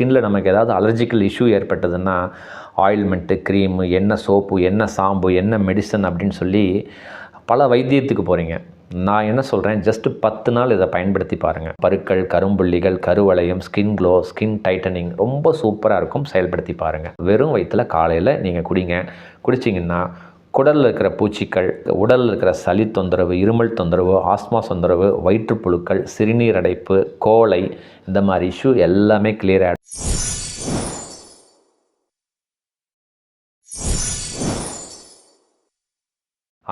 ஸ்கின்ல நமக்கு ஏதாவது அலர்ஜிக்கல் இஷ்யூ ஏற்பட்டதுன்னா ஆயில்மெண்ட்டு க்ரீமு என்ன சோப்பு என்ன சாம்பு என்ன மெடிசன் அப்படின்னு சொல்லி பல வைத்தியத்துக்கு போகிறீங்க நான் என்ன சொல்கிறேன் ஜஸ்ட்டு பத்து நாள் இதை பயன்படுத்தி பாருங்கள் பருக்கள் கரும்புள்ளிகள் கருவளையம் ஸ்கின் க்ளோ ஸ்கின் டைட்டனிங் ரொம்ப சூப்பராக இருக்கும். செயல்படுத்தி பாருங்கள் வெறும் வயிற்றில் காலையில் நீங்கள் குடிங்க. குடிச்சிங்கன்னா குடலில் இருக்கிற பூச்சிகள் உடலில் இருக்கிற சளி தொந்தரவு இருமல் தொந்தரவு ஆஸ்மா தொந்தரவு வயிற்றுப்புழுக்கள் சிறுநீர் அடைப்பு கோழை இந்த மாதிரி இஷ்யூ எல்லாமே கிளியர் ஆகிடும்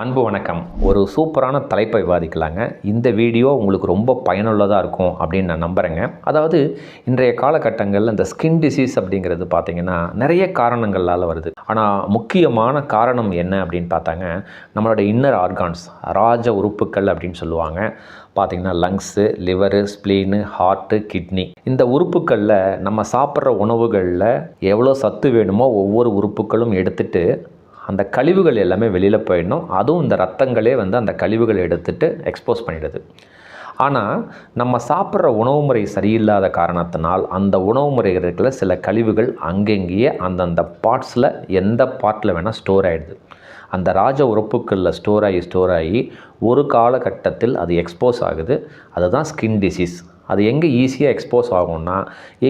அன்பு வணக்கம். ஒரு சூப்பரான தலைப்பை விவாதிக்கலாங்க. இந்த வீடியோ உங்களுக்கு ரொம்ப பயனுள்ளதாக இருக்கும் அப்படின்னு நான் நம்புகிறேங்க அதாவது இன்றைய காலகட்டங்களில் இந்த ஸ்கின் டிசீஸ் அப்படிங்கிறது பார்த்திங்கன்னா நிறைய காரணங்களால் வருது. ஆனால் முக்கியமான காரணம் என்ன அப்படின்னு பார்த்தாங்க நம்மளோட இன்னர் ஆர்கான்ஸ் ராஜ உறுப்புக்கள் அப்படின்னு சொல்லுவாங்க. பார்த்திங்கன்னா lungs liver spleen heart kidney இந்த உறுப்புகளில் நம்ம சாப்பிட்ற உணவுகளில் எவ்வளோ சத்து வேணுமோ ஒவ்வொரு உறுப்புகளும் எடுத்துகிட்டு அந்த கழிவுகள் எல்லாமே வெளியில் போயிடணும். அதுவும் இந்த ரத்தங்களே வந்து அந்த கழிவுகளை எடுத்துட்டு எக்ஸ்போஸ் பண்ணிடுது. ஆனால் நம்ம சாப்பிட்ற உணவு முறை சரியில்லாத காரணத்தினால் அந்த உணவு முறைகளுக்குள்ள சில கழிவுகள் அங்கங்கேயே அந்தந்த பார்ட்ஸில் எந்த பார்ட்டில் வேணால் ஸ்டோர் ஆகிடுது அந்த ராஜ உறுப்புக்களில் ஸ்டோர் ஆகி ஸ்டோர் ஆகி ஒரு காலகட்டத்தில் அது எக்ஸ்போஸ் ஆகுது. அதுதான் ஸ்கின் டிசீஸ் அது எங்கே ஈஸியாக எக்ஸ்போஸ் ஆகும்னா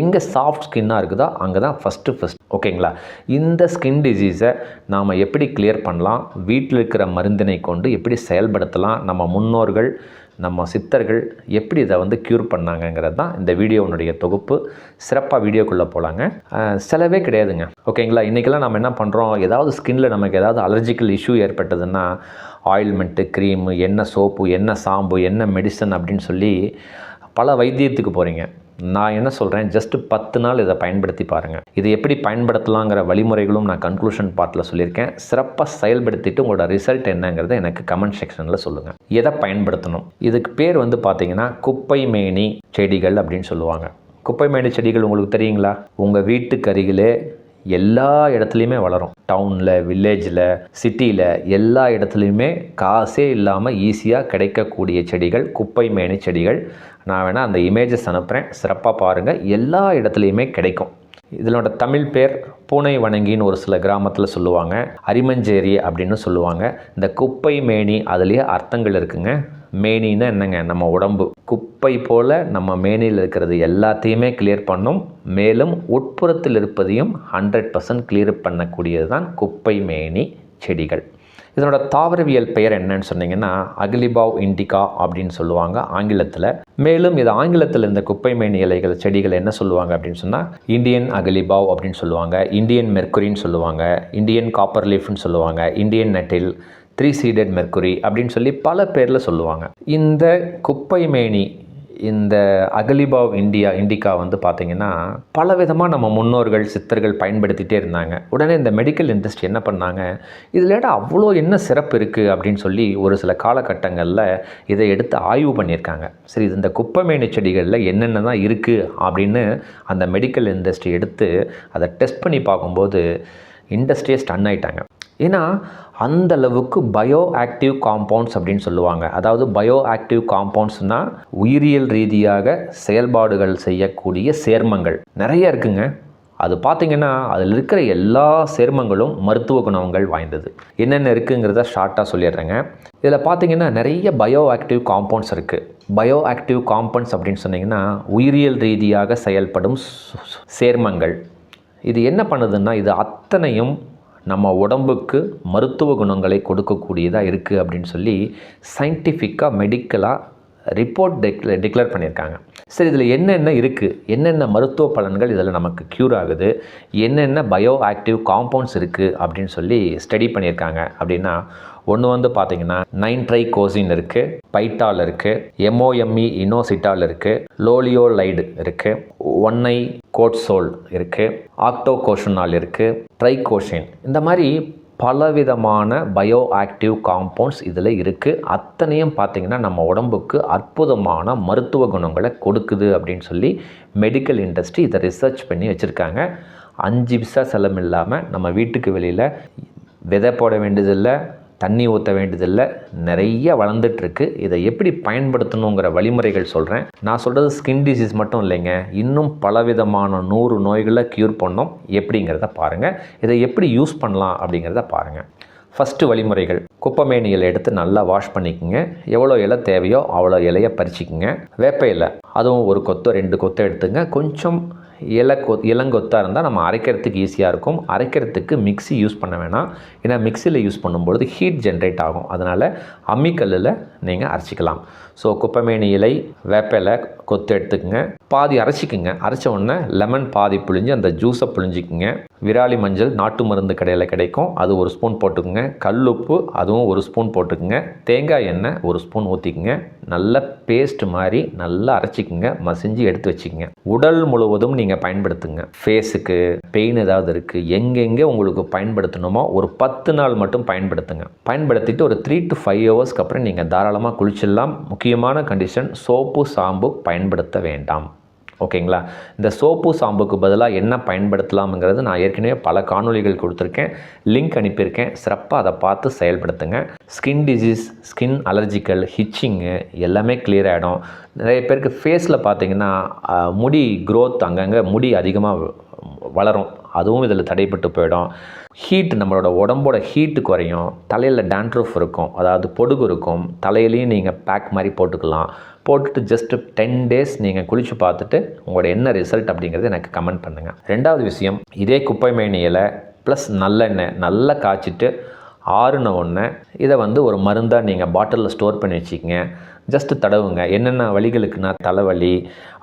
எங்கே சாஃப்ட் ஸ்கின்னாக இருக்குதோ அங்கே தான் ஃபஸ்ட்டு ஃபஸ்ட் ஓகேங்களா? இந்த ஸ்கின் டிசீஸை நாம் எப்படி கிளியர் பண்ணலாம்? வீட்டில் இருக்கிற மருந்தினை கொண்டு எப்படி செயல்படுத்தலாம்? நம்ம முன்னோர்கள் நம்ம சித்தர்கள் எப்படி இதை வந்து க்யூர் பண்ணாங்கங்கிறது தான் இந்த வீடியோனுடைய தொகுப்பு. சிறப்பாக வீடியோக்குள்ளே போகலாங்க செலவே கிடையாதுங்க. ஓகேங்களா? இன்றைக்கெல்லாம் நம்ம என்ன பண்ணுறோம் ஏதாவது ஸ்கின்னில் நமக்கு ஏதாவது அலர்ஜிக்கல் இஷ்யூ ஏற்பட்டதுன்னா ஆயில்மெண்ட்டு க்ரீமு என்ன சோப்பு என்ன சாம்பு என்ன மெடிசன் அப்படின்னு சொல்லி பல வைத்தியத்துக்கு போகிறீங்க நான் என்ன சொல்கிறேன் ஜஸ்ட் பத்து நாள் இதை பயன்படுத்தி பாருங்கள் இது எப்படி பயன்படுத்தலாங்கிற வழிமுறைகளும் நான் கன்க்ளூஷன் பார்ட்டில் சொல்லியிருக்கேன். சிறப்பாக செயல்படுத்திட்டு உங்களோட ரிசல்ட் என்னங்கிறத எனக்கு கமெண்ட் செக்ஷனில் சொல்லுங்கள் எதை பயன்படுத்தணும்? இதுக்கு பேர் வந்து பார்த்தீங்கன்னா குப்பை மேனி செடிகள் அப்படின்னு சொல்லுவாங்க. குப்பை மேனி செடிகள் உங்களுக்கு தெரியுங்களா? உங்கள் வீட்டுக்கு அருகிலே எல்லா இடத்துலையுமே வளரும். டவுனில் வில்லேஜில் சிட்டியில் எல்லா இடத்துலையுமே காசே இல்லாமல் ஈஸியாக கிடைக்கக்கூடிய செடிகள் குப்பை மேனி செடிகள். நான் வேணால் அந்த இமேஜஸ் அனுப்புகிறேன் சிறப்பாக பாருங்கள் எல்லா இடத்துலையுமே கிடைக்கும். இதனோட தமிழ் பேர் பூனை வணங்கின்னு ஒரு சில கிராமத்தில் சொல்லுவாங்க. அரிமஞ்சேரி அப்படின்னு சொல்லுவாங்க. இந்த குப்பை மேனி அதுலேயே அர்த்தங்கள் இருக்குங்க. மேனின்னா என்னங்க? நம்ம உடம்பு. குப்பை போல் நம்ம மேனியில் இருக்கிறது எல்லாத்தையுமே கிளியர் பண்ணும். மேலும் உட்புறத்தில் இருப்பதையும் ஹண்ட்ரட் பர்சன்ட் கிளியர் பண்ணக்கூடியது தான் குப்பை மேனி செடிகள். இதனோட தாவரவியல் பெயர் என்னன்னு சொன்னீங்கன்னா அகிலிபாவ் இண்டிகா அப்படின்னு சொல்லுவாங்க ஆங்கிலத்தில். மேலும் இது ஆங்கிலத்தில் இந்த குப்பை மேனி இலைகள் செடிகள் என்ன சொல்லுவாங்க அப்படின்னு சொன்னால் இந்தியன் அகிலிபாவ் அப்படின்னு சொல்லுவாங்க இந்தியன் மெர்க்குரின்னு சொல்லுவாங்க இந்தியன் காப்பர் லீஃப்னு சொல்லுவாங்க இந்தியன் நெட்டில் த்ரீ சீடட் மெர்க்குரி அப்படின்னு சொல்லி பல பேரில் சொல்லுவாங்க. இந்த குப்பை மேனி இந்த அகலிபாவ் இந்தியா இண்டிகா வந்து பார்த்திங்கன்னா பல விதமாக நம்ம முன்னோர்கள் சித்தர்கள் பயன்படுத்திகிட்டே இருந்தாங்க. உடனே இந்த மெடிக்கல் இண்டஸ்ட்ரி என்ன பண்ணாங்க? இதில் அவ்வளோ என்ன சிறப்பு இருக்குது அப்படின்னு சொல்லி ஒரு சில காலகட்டங்களில் இதை எடுத்து ஆய்வு பண்ணியிருக்காங்க. சரி இது இந்த குப்பமேனி செடிகளில் என்னென்ன தான் இருக்குது அப்படின்னு அந்த மெடிக்கல் இண்டஸ்ட்ரி எடுத்து அதை டெஸ்ட் பண்ணி பார்க்கும்போது இண்டஸ்ட்ரியே ஸ்டன் ஆயிட்டாங்க. ஏன்னா அந்த அளவுக்கு பயோ ஆக்டிவ் காம்பவுண்ட்ஸ் அப்படின்னு சொல்லுவாங்க. அதாவது பயோ ஆக்டிவ் காம்பவுண்ட்ஸ்னால் உயிரியல் ரீதியாக செயல்பாடுகள் செய்யக்கூடிய சேர்மங்கள். நிறைய இருக்குங்க. அது பார்த்தீங்கன்னா அதில் இருக்கிற எல்லா சேர்மங்களும் மருத்துவ குணங்கள் வாய்ந்தது. என்னென்ன இருக்குங்கிறத ஷார்ட்டாக சொல்லிடுறேங்க. இதில் பார்த்தீங்கன்னா நிறைய பயோ ஆக்டிவ் காம்பவுண்ட்ஸ் இருக்குது பயோ ஆக்டிவ் காம்பவுண்ட்ஸ் அப்படின்னு சொன்னிங்கன்னா உயிரியல் ரீதியாக செயல்படும் சேர்மங்கள். இது என்ன பண்ணுதுன்னா இது அத்தனையும் நம்ம உடம்புக்கு மருத்துவ குணங்களை கொடுக்கக்கூடியதாக இருக்குது அப்படின்னு சொல்லி சயின்டிஃபிக்காக மெடிக்கலாக ரிப்போர்ட் டெக்ல டிக்ளேர் பண்ணியிருக்காங்க. சரி இதில் என்னென்ன இருக்குது என்னென்ன மருத்துவ பலன்கள் இதில் நமக்கு க்யூர் ஆகுது? என்னென்ன பயோ ஆக்டிவ் காம்பவுண்ட்ஸ் இருக்குது அப்படின்னு சொல்லி ஸ்டடி பண்ணியிருக்காங்க அப்படின்னா ஒன்று வந்து பார்த்தீங்கன்னா நைன்ட்ரை கோசின் இருக்குது பைட்டால் இருக்குது எம்ஓஎம்இ இனோசிட்டால் இருக்குது லோலியோலைடு இருக்குது ஒன்னை கோட்சோல் இருக்குது ஆக்டோகோஷனால் இருக்குது ட்ரைகோஷின். இந்த மாதிரி பலவிதமான பயோ ஆக்டிவ் காம்பவுண்ட்ஸ் இதில் இருக்குது அத்தனையும் பார்த்திங்கன்னா நம்ம உடம்புக்கு அற்புதமான மருத்துவ குணங்களை கொடுக்குது அப்படின்னு சொல்லி மெடிக்கல் இண்டஸ்ட்ரி இதை ரிசர்ச் பண்ணி வச்சுருக்காங்க. அஞ்சு விசா செலவு இல்லாமல் நம்ம வீட்டுக்கு வெளியில் விதை போட வேண்டியதில்லை தண்ணி ஊற்ற வேண்டியதில்லை நிறைய வளர்ந்துட்டுருக்கு. இதை எப்படி பயன்படுத்தணுங்கிற வழிமுறைகள் சொல்கிறேன் நான் சொல்கிறது ஸ்கின் டிசீஸ் மட்டும் இல்லைங்க. இன்னும் பலவிதமான நூறு நோய்களை க்யூர் பண்ணோம். எப்படிங்கிறத பாருங்கள் இதை எப்படி யூஸ் பண்ணலாம் அப்படிங்கிறத பாருங்கள் ஃபஸ்ட்டு வழிமுறைகள். குப்பைமேனி இலை எடுத்து நல்லா வாஷ் பண்ணிக்கோங்க. எவ்வளோ இலை தேவையோ அவ்வளோ இலையை பறிச்சிக்கோங்க. வேப்ப இலை. அதுவும் ஒரு கொத்தோ ரெண்டு கொத்தோ எடுத்துங்க. கொஞ்சம் இலக்கொ இளங்கொத்தாக இருந்தால் நம்ம அரைக்கிறதுக்கு ஈஸியாக இருக்கும். அரைக்கிறதுக்கு மிக்ஸி யூஸ் பண்ண வேணாம். ஏன்னா மிக்சியில் யூஸ் பண்ணும்பொழுது ஹீட் ஜென்ரேட் ஆகும். அதனால் அம்மிக்கல்லில் நீங்கள் அரைச்சிக்கலாம். ஸோ குப்பைமேனி இலை வேப்ப இலை கொத்து எடுத்துக்கங்க. பாதி அரைச்சிக்குங்க. அரைச்ச உடனே லெமன் பாதி புழிஞ்சு அந்த ஜூஸை புழிஞ்சிக்குங்க. விராலி மஞ்சள் நாட்டு மருந்து கடையில் கிடைக்கும். அது ஒரு ஸ்பூன் போட்டுக்குங்க. கல்லுப்பு அதுவும் ஒரு ஸ்பூன் போட்டுக்குங்க. தேங்காய் எண்ணெய் ஒரு ஸ்பூன் ஊற்றிக்குங்க நல்ல பேஸ்ட் மாதிரி நல்லா அரைச்சிக்குங்க. மசிஞ்சு எடுத்து வச்சுக்கோங்க. உடல் முழுவதும் நீங்கள் பயன்படுத்துங்க. ஃபேஸுக்கு பெயின் ஏதாவது இருக்குது எங்கெங்கே உங்களுக்கு பயன்படுத்தணுமோ ஒரு பத்து நாள் மட்டும் பயன்படுத்துங்க. பயன்படுத்திட்டு ஒரு த்ரீ டு ஃபைவ் ஹவர்ஸ்க்கு அப்புறம் நீங்கள் தாராளமாக குளிச்சிடலாம். முக்கியமான கண்டிஷன் சோப்பு சாம்பு பயன்படுத்த வேண்டாம். ஓகேங்களா? இந்த சோப்பு சாம்புக்கு பதிலாக என்ன பயன்படுத்தலாம்ங்கிறது நான் ஏற்கனவே பல காணொளிகள் கொடுத்துருக்கேன். லிங்க் அனுப்பியிருக்கேன். சிறப்பாக அதை பார்த்து செயல்படுத்துங்க. Skin disease skin allergical itching எல்லாமே கிளியர் ஆகிடும் நிறைய பேருக்கு ஃபேஸில் பார்த்தீங்கன்னா முடி க்ரோத் அங்கங்கே முடி அதிகமாக வளரும். அதுவும் இதில் தடைப்பட்டு போயிடும். ஹீட் நம்மளோட உடம்போட ஹீட்டு குறையும். தலையில் டேண்ட்ரூஃப் இருக்கும். அதாவது பொடுகு இருக்கும். தலையிலையும் நீங்கள் பேக் மாதிரி போட்டுக்கலாம். போட்டுட்டு ஜஸ்ட்டு டென் டேஸ் நீங்கள் குளித்து பார்த்துட்டு உங்களோட என்ன ரிசல்ட் அப்படிங்கிறது எனக்கு கமெண்ட் பண்ணுங்கள் ரெண்டாவது விஷயம் இதே குப்பை மேனி இலை ப்ளஸ் நல்லெண்ணெய் நல்லா காய்ச்சிட்டு ஆறுன ஒன்று இதை வந்து ஒரு மருந்தாக நீங்கள் பாட்டிலில் ஸ்டோர் பண்ணி வச்சுக்கங்க. ஜஸ்ட்டு தடவுங்க. என்னென்ன வழிகளுக்குன்னா தலைவலி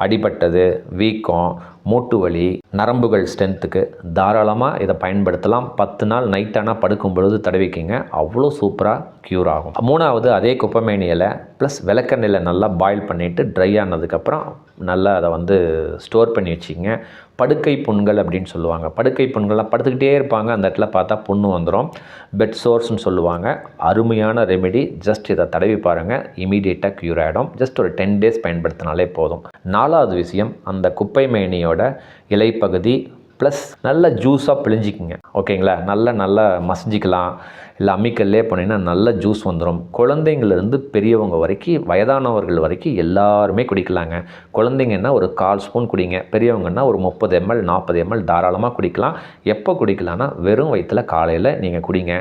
அடிபட்டது வீக்கம் மூட்டு வலி நரம்புகள் ஸ்ட்ரென்த்துக்கு தாராளமாக இதை பயன்படுத்தலாம். பத்து நாள் நைட்டானா படுக்கும் பொழுது தடவிக்கிங்க. அவ்வளோ சூப்பராக க்யூர் ஆகும். மூணாவது அதே குப்பமேனியில் ப்ளஸ் விளக்கெண்ணெயில் நல்லா பாயில் பண்ணிவிட்டு ட்ரை ஆனதுக்கப்புறம் நல்லா அதை வந்து ஸ்டோர் பண்ணி வச்சுக்கங்க. படுக்கை புண்கள் அப்படின்னு சொல்லுவாங்க. படுக்கை புண்கள்லாம் படுத்துக்கிட்டே இருப்பாங்க. அந்த இடத்துல பார்த்தா புண்ணு வந்துடும் பெட் சோர்ஸ்னு சொல்லுவாங்க. அருமையான ரெமெடி ஜஸ்ட் இதை தடவி பாருங்கள் இமீடியட்டாக க்யூர் ஆகிடும் ஜஸ்ட் ஒரு டென் டேஸ் பயன்படுத்தினாலே போதும். நாலாவது விஷயம் அந்த குப்பை மேனியோட இலைப்பகுதி ப்ளஸ் நல்ல ஜூஸாக பிழிஞ்சிக்குங்க. ஓகேங்களா? நல்லா நல்லா மசிஞ்சிக்கலாம். இல்லை அம்மிக்கல்லே போனீங்கன்னா நல்ல ஜூஸ் வந்துடும் குழந்தைங்கள்லேருந்து பெரியவங்க வரைக்கும் வயதானவர்கள் வரைக்கும் எல்லாருமே குடிக்கலாங்க. குழந்தைங்கன்னா ஒரு கால் ஸ்பூன் குடிங்க. பெரியவங்கன்னா ஒரு முப்பது எம்எல் நாற்பது எம்எல் தாராளமாக குடிக்கலாம். எப்போ குடிக்கலாம்னா வெறும் வயிற்றில் காலையில் நீங்கள் குடிங்க.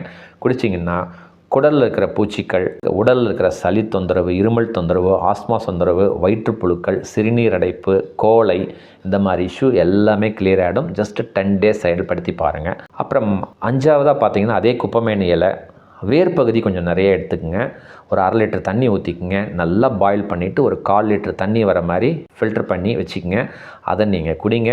குடிச்சிங்கன்னா குடலில் இருக்கிற பூச்சிகள் உடலில் இருக்கிற சளி தொந்தரவு இருமல் தொந்தரவு ஆஸ்மா தொந்தரவு வயிற்றுப்புழுக்கள் சிறுநீர் அடைப்பு கோழை இந்த மாதிரி இஷ்யூ எல்லாமே கிளியர் ஆகிடும் ஜஸ்ட் டென் டேஸ் செயல்படுத்தி பாருங்கள் அப்புறம் அஞ்சாவதாக பார்த்தீங்கன்னா அதே குப்பைமேனி இலை வேர் பகுதி கொஞ்சம் நிறைய எடுத்துக்கங்க. ஒரு அரை லிட்டர் தண்ணி ஊற்றிக்குங்க நல்லா பாயில் பண்ணிவிட்டு ஒரு கால் லிட்டர் தண்ணி வர மாதிரி ஃபில்டர் பண்ணி வச்சுக்கோங்க. அதை நீங்கள் குடிங்க.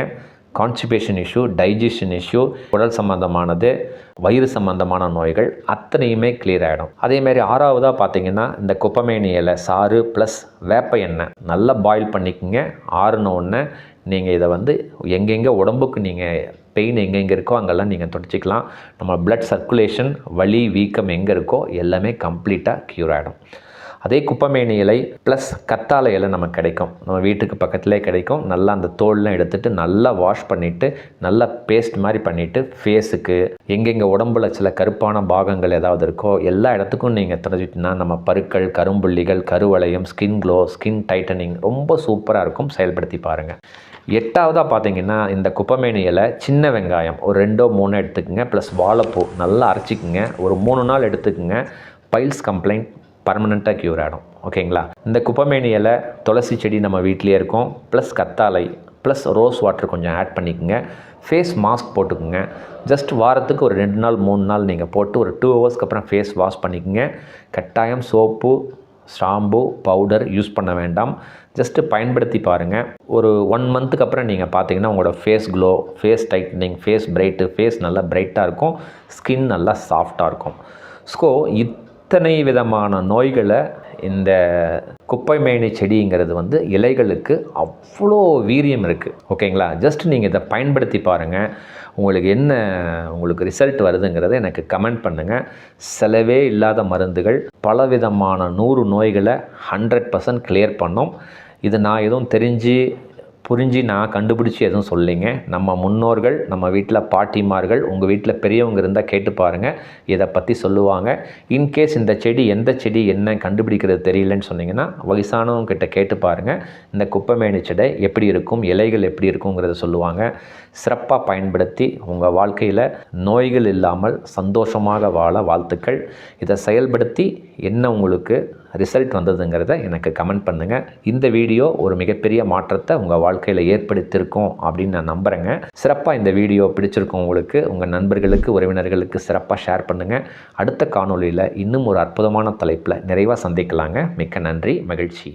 கான்ஸ்டிபேஷன் இஷ்யூ டைஜஷன் இஷ்யூ உடல் சம்பந்தமானது வயிறு சம்பந்தமான நோய்கள் அத்தனையுமே கிளியர் ஆகிடும் அதேமாரி ஆறாவதாக பார்த்தீங்கன்னா இந்த குப்பமேனி இலை சாறு ப்ளஸ் வேப்ப எண்ணெய் நல்லா பாயில் பண்ணிக்கோங்க. ஆறுன உடனே நீங்கள் இதை வந்து எங்கெங்கே உடம்புக்கு நீங்கள் பெயின் எங்கெங்கே இருக்கோ அங்கெல்லாம் நீங்கள் தொடச்சிக்கலாம் நம்ம பிளட் சர்க்குலேஷன் வலி வீக்கம் எங்கே இருக்கோ எல்லாமே கம்ப்ளீட்டாக க்யூர் ஆகிடும் அதே குப்பமேனி இலை ப்ளஸ் கத்தாழை இலை நமக்கு கிடைக்கும். நம்ம வீட்டுக்கு பக்கத்துலேயே கிடைக்கும். நல்லா அந்த தோல்லாம் எடுத்துட்டு நல்லா வாஷ் பண்ணிவிட்டு நல்லா பேஸ்ட் மாதிரி பண்ணிவிட்டு ஃபேஸுக்கு எங்கெங்கே உடம்புல சில கருப்பான பாகங்கள் ஏதாவது இருக்கோ எல்லா இடத்துக்கும் நீங்கள் தெரிஞ்சுட்டுனா நம்ம பருக்கள் கரும்புள்ளிகள் கருவளையம் ஸ்கின் க்ளோ ஸ்கின் டைட்டனிங் ரொம்ப சூப்பராக இருக்கும். செயல்படுத்தி பாருங்கள் எட்டாவதாக பார்த்தீங்கன்னா இந்த குப்பமேனி இலை சின்ன வெங்காயம். ஒரு ரெண்டோ மூணோ எடுத்துக்கோங்க. ப்ளஸ் வாழைப்பூ நல்லா அரைச்சிக்குங்க. ஒரு மூணு நாள் எடுத்துக்கோங்க. பைல்ஸ் கம்ப்ளைண்ட் பர்மனெண்ட்டாக க்யூர் ஆகிடும் ஓகேங்களா இந்த குப்பமேனி இலை துளசி செடி நம்ம வீட்லேயே இருக்கும். ப்ளஸ் கத்தாழை ப்ளஸ் ரோஸ் வாட்டர் கொஞ்சம் ஆட் பண்ணிக்கோங்க. ஃபேஸ் மாஸ்க் போட்டுக்கோங்க. ஜஸ்ட் வாரத்துக்கு ஒரு ரெண்டு நாள் மூணு நாள் நீங்கள் போட்டு ஒரு டூ ஹவர்ஸ்க்கு அப்புறம் ஃபேஸ் வாஷ் பண்ணிக்கோங்க. கட்டாயம் சோப்பு ஷாம்பு பவுடர் யூஸ் பண்ண வேண்டாம். ஜஸ்ட்டு பயன்படுத்தி பாருங்கள் ஒரு ஒன் மந்த்துக்கு அப்புறம் நீங்கள் பார்த்தீங்கன்னா உங்களோட face glow face tightening face bright face நல்லா பிரைட்டாக இருக்கும். ஸ்கின் நல்லா சாஃப்டாக இருக்கும். ஸோ இத்தனை விதமான நோய்களை இந்த குப்பைமேனி செடிங்கிறது வந்து இலைகளுக்கு அவ்வளோ வீரியம் இருக்குது ஓகேங்களா? ஜஸ்ட் நீங்கள் இதை பயன்படுத்தி பாருங்கள் உங்களுக்கு என்ன உங்களுக்கு ரிசல்ட் வருதுங்கிறத எனக்கு கமெண்ட் பண்ணுங்கள் செலவே இல்லாத மருந்துகள் பலவிதமான நூறு நோய்களை ஹண்ட்ரட் பர்சன்ட் கிளியர் பண்ணோம். இது நான் எதுவும் தெரிஞ்சு புரிஞ்சு நான் கண்டுபிடிச்சி எதுவும் சொல்லிங்க. நம்ம முன்னோர்கள் நம்ம வீட்டில் பாட்டிமார்கள் உங்கள் வீட்டில் பெரியவங்க இருந்தால் கேட்டு பாருங்கள் இதை பற்றி சொல்லுவாங்க? இன்கேஸ் இந்த செடி எந்த செடி என்ன கண்டுபிடிக்கிறது தெரியலன்னு சொன்னீங்கன்னா வயசானவங்க கிட்ட கேட்டு பாருங்கள் இந்த குப்பைமேனி செடை எப்படி இருக்கும் இலைகள் எப்படி இருக்குங்கிறத சொல்லுவாங்க. சிறப்பாக பயன்படுத்தி உங்கள் வாழ்க்கையில் நோய்கள் இல்லாமல் சந்தோஷமாக வாழ வாழ்த்துக்கள். இதை செயல்படுத்தி என்ன உங்களுக்கு ரிசல்ட் வந்ததுங்கிறத எனக்கு கமெண்ட் பண்ணுங்கள் இந்த வீடியோ ஒரு மிகப்பெரிய மாற்றத்தை உங்கள் வாழ்க்கையில் ஏற்படுத்தியிருக்கோம் அப்படின்னு நான் நம்புகிறேங்க சிறப்பாக இந்த வீடியோ பிடிச்சிருக்கும் உங்களுக்கு உங்கள் நண்பர்களுக்கு உறவினர்களுக்கு சிறப்பாக ஷேர் பண்ணுங்கள் அடுத்த காணொளியில் இன்னும் ஒரு அற்புதமான தலைப்பில் நிறைவாக சந்திக்கலாங்க. மிக்க நன்றி மகிழ்ச்சி.